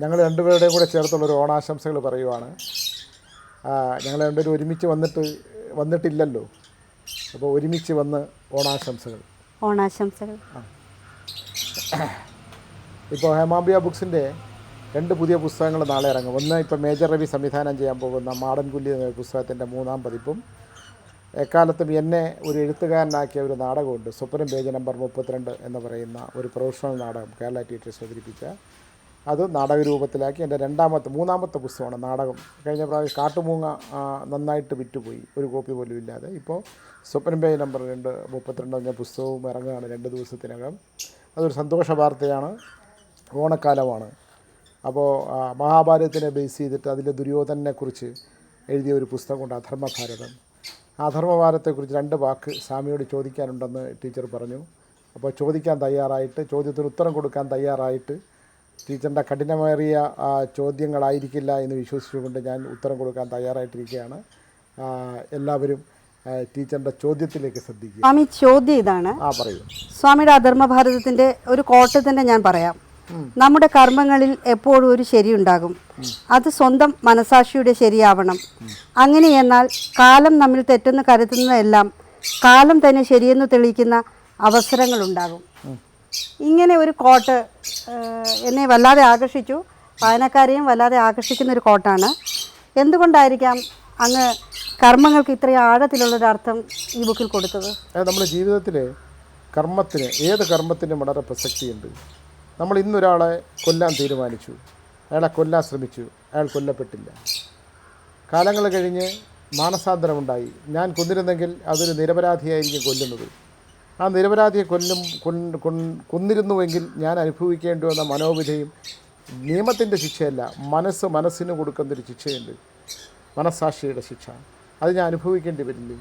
ഞങ്ങൾ രണ്ടുപേരുടെയും കൂടെ ചേർത്തുള്ളൊരു ഓണാശംസകൾ പറയുവാണ്. ഞങ്ങൾ രണ്ടുപേരും ഒരുമിച്ച് വന്നിട്ട് വന്നിട്ടില്ലല്ലോ. അപ്പോൾ ഒരുമിച്ച് വന്ന് ഓണാശംസകൾ. ഓണാശംസകൾ. ഇപ്പോൾ ഹേമാബിയ ബുക്സിന്റെ രണ്ട് പുതിയ പുസ്തകങ്ങൾ നാളെ ഇറങ്ങും. ഒന്ന് ഇപ്പോൾ മേജർ രവി സംവിധാനം ചെയ്യാൻ പോകുന്ന മാടൻകുല്ലി എന്ന പുസ്തകത്തിന്റെ മൂന്നാം പതിപ്പും എക്കാലത്തും എന്നെ ഒരു എഴുത്തുകാരനാക്കിയ ഒരു നാടകമുണ്ട്. സ്വപ്നം പേജ് നമ്പർ മുപ്പത്തിരണ്ട് എന്ന് പറയുന്ന ഒരു പ്രൊഫഷണൽ നാടകം കേരള ടീച്ചേഴ്സ് അവതരിപ്പിച്ച അത് നാടകരൂപത്തിലാക്കി എന്റെ രണ്ടാമത്തെ മൂന്നാമത്തെ പുസ്തകമാണ് നാടകം. കഴിഞ്ഞ പ്രാവശ്യം കാട്ടുമൂങ്ങ നന്നായിട്ട് വിറ്റുപോയി. ഒരു കോപ്പി പോലും ഇല്ലാതെ. ഇപ്പോൾ സ്വപ്നം പേജ് നമ്പർ രണ്ട് മുപ്പത്തിരണ്ട് എന്ന പുസ്തകവും ഇറങ്ങുകയാണ് രണ്ട് ദിവസത്തിനകം. അതൊരു സന്തോഷ വാർത്തയാണ്. ഓണക്കാലമാണ്. അപ്പോൾ മഹാഭാരതത്തിനെ ബേസ് ചെയ്തിട്ട് അതിലെ ദുര്യോധനെക്കുറിച്ച് എഴുതിയ ഒരു പുസ്തകമുണ്ട് അധർമ്മഭാരതം. അധർമ്മഭാരതത്തെക്കുറിച്ച് രണ്ട് വാക്ക് സ്വാമിയോട് ചോദിക്കാനുണ്ടെന്ന് ടീച്ചർ പറഞ്ഞു. അപ്പോൾ ചോദിക്കാൻ തയ്യാറായിട്ട് ചോദ്യത്തിന് ഉത്തരം കൊടുക്കാൻ തയ്യാറായിട്ട് ടീച്ചറിന്റെ കഠിനമേറിയ ചോദ്യങ്ങളായിരിക്കില്ല എന്ന് വിശ്വസിച്ചുകൊണ്ട് ഞാൻ ഉത്തരം കൊടുക്കാൻ തയ്യാറായിട്ടിരിക്കുകയാണ്. എല്ലാവരും ടീച്ചറിന്റെ ചോദ്യത്തിലേക്ക് ശ്രദ്ധിക്കുക. സ്വാമി ചോദ്യം ഇതാണ്. ആ പറയൂ. സ്വാമിയുടെ അധർമ്മഭാരതത്തിന്റെ ഒരു കോട്ട് തന്നെ ഞാൻ പറയാം. നമ്മുടെ കർമ്മങ്ങളിൽ എപ്പോഴും ഒരു ശരിയുണ്ടാകും അത് സ്വന്തം മനസാക്ഷിയുടെ ശരിയാവണം. അങ്ങനെയെന്നാൽ കാലം നമ്മിൽ തെറ്റെന്ന് കരുതുന്നതെല്ലാം കാലം തന്നെ ശരിയെന്ന് തെളിയിക്കുന്ന അവസരങ്ങളുണ്ടാകും ഇങ്ങനെ ഒരു കോട്ട് എന്നെ വല്ലാതെ ആകർഷിച്ചു. വായനക്കാരെയും വല്ലാതെ ആകർഷിക്കുന്ന ഒരു കോട്ടാണ്. എന്തുകൊണ്ടായിരിക്കാം അങ്ങ് കർമ്മങ്ങൾക്ക് ഇത്രയും ആഴത്തിലുള്ളൊരു അർത്ഥം ഈ ബുക്കിൽ കൊടുത്തത്? നമ്മുടെ ജീവിതത്തിൽ കർമ്മത്തിന് ഏത് കർമ്മത്തിനും വളരെ പ്രസക്തിയുണ്ട്. നമ്മൾ ഇന്നൊരാളെ കൊല്ലാൻ തീരുമാനിച്ചു. അയാളെ കൊല്ലാൻ ശ്രമിച്ചു. അയാൾ കൊല്ലപ്പെട്ടില്ല. കാലങ്ങൾ കഴിഞ്ഞ് മാനസാന്തരമുണ്ടായി. ഞാൻ കൊന്നിരുന്നെങ്കിൽ അതൊരു നിരപരാധിയായിരിക്കും കൊല്ലുന്നത്. ആ നിരപരാധിയെ കൊല്ലും കൊന്നിരുന്നുവെങ്കിൽ ഞാൻ അനുഭവിക്കേണ്ടി വന്ന മനോവിധയും നിയമത്തിന്റെ ശിക്ഷയല്ല മനസ്സ് മനസ്സിന് കൊടുക്കുന്നൊരു ശിക്ഷയുണ്ട്. മനസ്സാക്ഷിയുടെ ശിക്ഷ. അത് ഞാൻ അനുഭവിക്കേണ്ടി വരില്ലേ.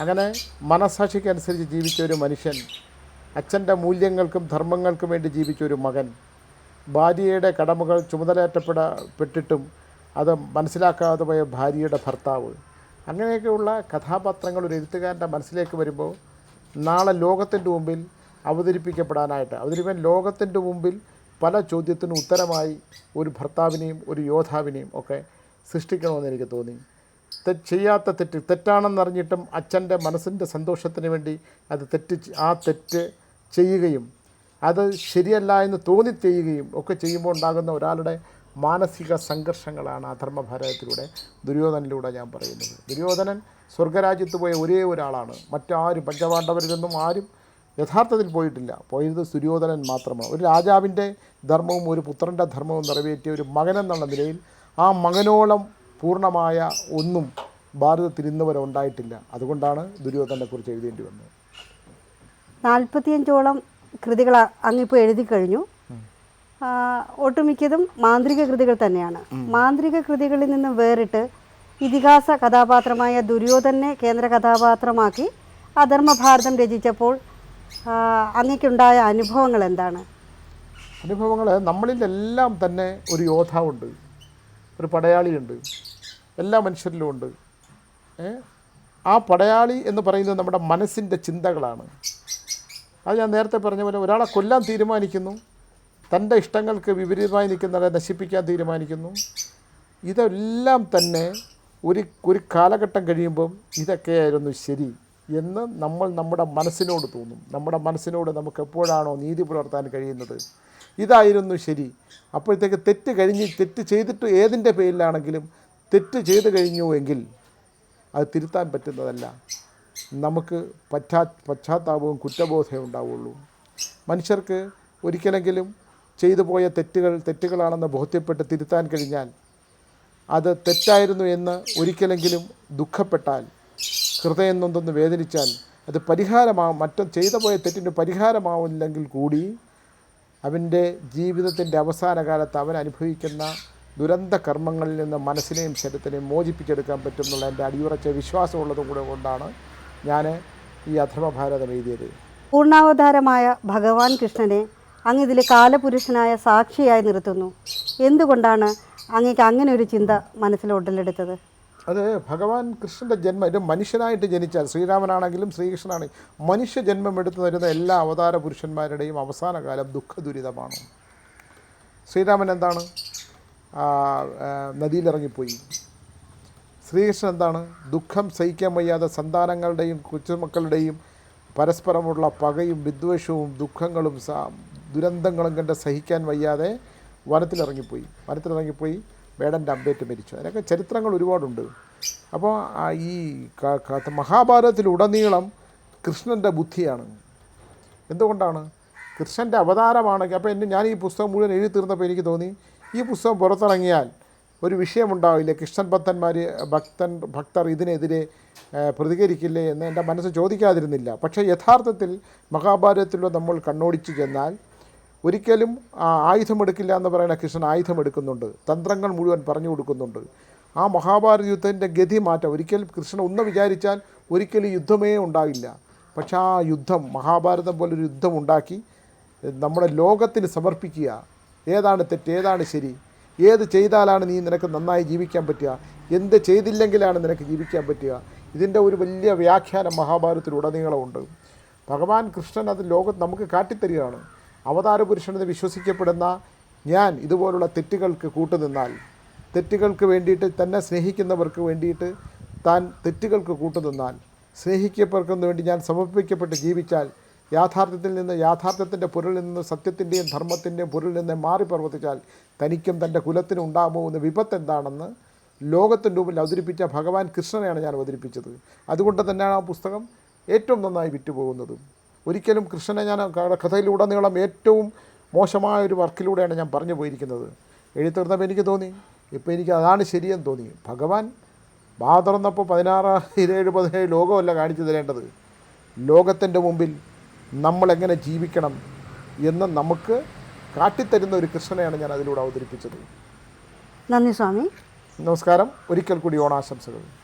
അങ്ങനെ മനസ്സാക്ഷിക്കനുസരിച്ച് ജീവിച്ച ഒരു മനുഷ്യൻ അച്ഛന്റെ മൂല്യങ്ങൾക്കും ധർമ്മങ്ങൾക്കും വേണ്ടി ജീവിച്ച ഒരു മകൻ ഭാര്യയുടെ കടമകൾ ചുമതലയേറ്റപ്പെടപ്പെട്ടിട്ടും അത് മനസ്സിലാക്കാതെ പോയ ഭാര്യയുടെ ഭർത്താവ് അങ്ങനെയൊക്കെയുള്ള കഥാപാത്രങ്ങൾ ഒരു എഴുത്തുകാരന്റെ മനസ്സിലേക്ക് വരുമ്പോൾ നാളെ ലോകത്തിന്റെ മുമ്പിൽ അവതരിപ്പിക്കപ്പെടാനായിട്ട്. അവതരിപ്പിക്കാൻ ലോകത്തിന്റെ മുമ്പിൽ പല ചോദ്യത്തിനും ഉത്തരമായി ഒരു ഭർത്താവിനെയും ഒരു യോദ്ധാവിനെയും ഒക്കെ സൃഷ്ടിക്കണമെന്ന് എനിക്ക് തോന്നി. തെറ്റ് ചെയ്യാത്ത തെറ്റ് തെറ്റാണെന്നറിഞ്ഞിട്ടും അച്ഛന്റെ മനസ്സിന്റെ സന്തോഷത്തിന് വേണ്ടി അത് തെറ്റ് ആ തെറ്റ് ചെയ്യുകയും അത് ശരിയല്ല എന്ന് തോന്നി ചെയ്യുകയും ഒക്കെ ചെയ്യുമ്പോൾ ഉണ്ടാകുന്ന ഒരാളുടെ മാനസിക സംഘർഷങ്ങളാണ് അധർമ്മഭാരതത്തിലൂടെ ദുര്യോധനിലൂടെ ഞാൻ പറയുന്നത്. ദുര്യോധനൻ സ്വർഗരാജ്യത്ത് പോയ ഒരേ ഒരാളാണ്. മറ്റാരും പഞ്ചപാണ്ഡവരിൽ നിന്നും ആരും യഥാർത്ഥത്തിൽ പോയിട്ടില്ല. പോയത് ദുര്യോധനൻ മാത്രമാണ്. ഒരു രാജാവിന്റെ ധർമ്മവും ഒരു പുത്രന്റെ ധർമ്മവും നിറവേറ്റിയ ഒരു മകൻ മകനെന്നുള്ള നിലയിൽ ആ മകനോളം പൂർണമായ ഒന്നും ഭാരതത്തിൽ ഇന്ന് വരെ ഉണ്ടായിട്ടില്ല. അതുകൊണ്ടാണ് ദുര്യോധനെക്കുറിച്ച് എഴുതേണ്ടി വന്നത്. നാൽപ്പത്തിയഞ്ചോളം കൃതികൾ അങ്ങിപ്പോൾ എഴുതി കഴിഞ്ഞു. ഒട്ടുമിക്കതും മാന്ത്രിക കൃതികൾ തന്നെയാണ്. മാന്ത്രിക കൃതികളിൽ നിന്ന് വേറിട്ട് ഇതിഹാസ കഥാപാത്രമായ ദുര്യോധനെ കേന്ദ്ര കഥാപാത്രമാക്കി അധർമ്മഭാരതം രചിച്ചപ്പോൾ അങ്ങക്കുണ്ടായ അങ്ങയ്ക്കുണ്ടായ അനുഭവങ്ങൾ എന്താണ്? അനുഭവങ്ങൾ നമ്മളിലെല്ലാം തന്നെ ഒരു യോദ്ധാവുണ്ട് ഒരു പടയാളിയുണ്ട് എല്ലാ മനുഷ്യരിലും ഉണ്ട്. ആ പടയാളി എന്ന് പറയുന്നത് നമ്മുടെ മനസ്സിന്റെ ചിന്തകളാണ്. അത് ഞാൻ നേരത്തെ പറഞ്ഞ പോലെ ഒരാളെ കൊല്ലാൻ തീരുമാനിക്കുന്നു തന്റെ ഇഷ്ടങ്ങൾക്ക് വിപരീതമായി നിൽക്കുന്നവരെ നശിപ്പിക്കാൻ തീരുമാനിക്കുന്നു. ഇതെല്ലാം തന്നെ ഒരു ഒരു കാലഘട്ടം കഴിയുമ്പം ഇതൊക്കെയായിരുന്നു ശരി എന്ന് നമ്മൾ നമ്മുടെ മനസ്സിനോട് തോന്നും. നമ്മുടെ മനസ്സിനോട് നമുക്ക് എപ്പോഴാണോ നീതി പുലർത്താൻ കഴിയുന്നത്? ഇതായിരുന്നു ശരി. അപ്പോഴത്തേക്ക് തെറ്റ് കഴിഞ്ഞ് തെറ്റ് ചെയ്തിട്ട് ഏതിന്റെ പേരിലാണെങ്കിലും തെറ്റ് ചെയ്ത് കഴിഞ്ഞു എങ്കിൽ അത് തിരുത്താൻ പറ്റുന്നതല്ല. നമുക്ക് പശ്ചാ പശ്ചാത്താപവും കുറ്റബോധവും ഉണ്ടാവുള്ളൂ. മനുഷ്യർക്ക് ഒരിക്കലെങ്കിലും ചെയ്തു പോയ തെറ്റുകൾ തെറ്റുകളാണെന്ന് ബോധ്യപ്പെട്ട് തിരുത്താൻ കഴിഞ്ഞാൽ അത് തെറ്റായിരുന്നു എന്ന് ഒരിക്കലെങ്കിലും ദുഃഖപ്പെട്ടാൽ ഹൃദയം നൊന്തൊന്ന് വേദനിച്ചാൽ അത് പരിഹാരമാവും. മറ്റും ചെയ്തു പോയ തെറ്റിന് പരിഹാരമാവില്ലെങ്കിൽ കൂടി അവന്റെ ജീവിതത്തിന്റെ അവസാന കാലത്ത് അവൻ അനുഭവിക്കുന്ന ദുരന്ത കർമ്മങ്ങളിൽ നിന്ന് മനസ്സിനെയും ശരീരത്തിനെയും മോചിപ്പിച്ചെടുക്കാൻ പറ്റും എന്നുള്ള എന്റെ അടിയുറച്ച വിശ്വാസമുള്ളതും കൂടെ കൊണ്ടാണ് ഞാൻ ഈ അധർമ്മഭാരതം എഴുതിയത്. പൂർണാവതാരമായ ഭഗവാൻ കൃഷ്ണനെ അങ്ങ് ഇതിൽ കാലപുരുഷനായ സാക്ഷിയായി നിർത്തുന്നു. എന്തുകൊണ്ടാണ് അങ്ങേക്ക് അങ്ങനെ ഒരു ചിന്ത മനസ്സിൽ ഉടലെടുത്തത്? അത് ഭഗവാൻ കൃഷ്ണന്റെ ജന്മം ഒരു മനുഷ്യനായിട്ട് ജനിച്ചാൽ ശ്രീരാമനാണെങ്കിലും ശ്രീകൃഷ്ണനാണെങ്കിലും മനുഷ്യ ജന്മം എടുത്തു തരുന്ന എല്ലാ അവതാര പുരുഷന്മാരുടെയും അവസാന കാലം ദുഃഖ ദുരിതമാണ് ശ്രീരാമൻ എന്താണ്? നദിയിലിറങ്ങിപ്പോയി. ശ്രീകൃഷ്ണൻ എന്താണ്? ദുഃഖം സഹിക്കാൻ വയ്യാതെ സന്താനങ്ങളുടെയും കൊച്ചുമക്കളുടെയും പരസ്പരമുള്ള പകയും വിദ്വേഷവും ദുഃഖങ്ങളും ദുരന്തങ്ങളും കണ്ട് സഹിക്കാൻ വയ്യാതെ വനത്തിലിറങ്ങിപ്പോയി. വനത്തിലിറങ്ങിപ്പോയി വേടന്റെ അമ്പേറ്റ് മരിച്ചു. അതിനൊക്കെ ചരിത്രങ്ങൾ ഒരുപാടുണ്ട്. അപ്പോൾ ഈ മഹാഭാരതത്തിലുടനീളം കൃഷ്ണന്റെ ബുദ്ധിയാണ്. എന്തുകൊണ്ടാണ്? കൃഷ്ണന്റെ അവതാരമാണെങ്കിൽ അപ്പോൾ എന്നെ ഞാൻ ഈ പുസ്തകം മുഴുവൻ എഴുതി തീർന്നപ്പോൾ എനിക്ക് തോന്നി ഈ പുസ്തകം പുറത്തിറങ്ങിയാൽ ഒരു വിഷയമുണ്ടാവില്ല? കൃഷ്ണൻ ഭക്തന്മാർ ഭക്തൻ ഭക്തർ ഇതിനെതിരെ പ്രതികരിക്കില്ലേ എന്ന് എന്റെ മനസ്സ് ചോദിക്കാതിരുന്നില്ല. പക്ഷേ യഥാർത്ഥത്തിൽ മഹാഭാരതത്തിലോ നമ്മൾ കണ്ണോടിച്ചു ചെന്നാൽ ഒരിക്കലും ആയുധമെടുക്കില്ല എന്ന് പറയുന്ന കൃഷ്ണൻ ആയുധമെടുക്കുന്നുണ്ട് തന്ത്രങ്ങൾ മുഴുവൻ പറഞ്ഞു കൊടുക്കുന്നുണ്ട്. ആ മഹാഭാരത യുദ്ധത്തിന്റെ ഗതി മാറ്റം. ഒരിക്കലും കൃഷ്ണൻ ഒന്ന് വിചാരിച്ചാൽ ഒരിക്കലും യുദ്ധമേ ഉണ്ടാവില്ല. പക്ഷേ ആ യുദ്ധം മഹാഭാരതം പോലൊരു യുദ്ധം ഉണ്ടാക്കി നമ്മുടെ ലോകത്തിന് സമർപ്പിക്കുക. ഏതാണ് തെറ്റ് ഏതാണ് ശരി? ഏത് ചെയ്താലാണ് നീ നിനക്ക് നന്നായി ജീവിക്കാൻ പറ്റുക? എന്ത് ചെയ്തില്ലെങ്കിലാണ് നിനക്ക് ജീവിക്കാൻ പറ്റുക? ഇതിന്റെ ഒരു വലിയ വ്യാഖ്യാനം മഹാഭാരതത്തിലുടനീളമുണ്ട്. ഭഗവാൻ കൃഷ്ണൻ അത് ലോകത്ത് നമുക്ക് കാട്ടിത്തരികയാണ്. അവതാര പുരുഷനെന്ന് വിശ്വസിക്കപ്പെടുന്ന ഞാൻ ഇതുപോലുള്ള തെറ്റുകൾക്ക് കൂട്ടുനിന്നാൽ തെറ്റുകൾക്ക് വേണ്ടിയിട്ട് തന്നെ സ്നേഹിക്കുന്നവർക്ക് വേണ്ടിയിട്ട് താൻ തെറ്റുകൾക്ക് കൂട്ടുനിന്നാൽ സ്നേഹിക്കപ്പെടുന്നതിന് വേണ്ടി ഞാൻ സമർപ്പിക്കപ്പെട്ട് ജീവിച്ചാൽ യാഥാർത്ഥ്യത്തിൽ നിന്ന് യാഥാർത്ഥ്യത്തിന്റെ പൊരുളിൽ നിന്ന് സത്യത്തിന്റെയും ധർമ്മത്തിന്റെയും പൊരുളിൽ നിന്ന് മാറി പ്രവർത്തിച്ചാൽ തനിക്കും തന്റെ കുലത്തിനും ഉണ്ടാകുന്ന വിപത്ത് എന്താണെന്ന് ലോകത്തിന്റെ മുമ്പിൽ അവതരിപ്പിച്ച ഭഗവാൻ കൃഷ്ണനെയാണ് ഞാൻ അവതരിപ്പിച്ചത്. അതുകൊണ്ട് തന്നെയാണ് ആ പുസ്തകം ഏറ്റവും നന്നായി വിറ്റുപോകുന്നത്. ഒരിക്കലും കൃഷ്ണനെ ഞാൻ കഥയിലൂടെ കഥയിലുടനീളം ഏറ്റവും മോശമായ ഒരു വർക്കിലൂടെയാണ് ഞാൻ പറഞ്ഞു പോയിരിക്കുന്നത്. എഴുതി തീർന്നപ്പോൾ എനിക്ക് തോന്നി. ഇപ്പോൾ എനിക്ക് അതാണ് ശരിയെന്ന് തോന്നി. ഭഗവാൻ ബാ തുറന്നപ്പോൾ പതിനാറ് ഇരുപത് പതിനേഴ് ലോകമല്ല കാണിച്ചു തരേണ്ടത്. ലോകത്തിന്റെ മുമ്പിൽ നമ്മളെങ്ങനെ ജീവിക്കണം എന്ന് നമുക്ക് കാട്ടിത്തരുന്ന ഒരു കൃഷ്ണനെയാണ് ഞാൻ അതിലൂടെ അവതരിപ്പിച്ചത്. നന്ദി സ്വാമി. നമസ്കാരം. ഒരിക്കൽ കൂടി ഓണാശംസകൾ.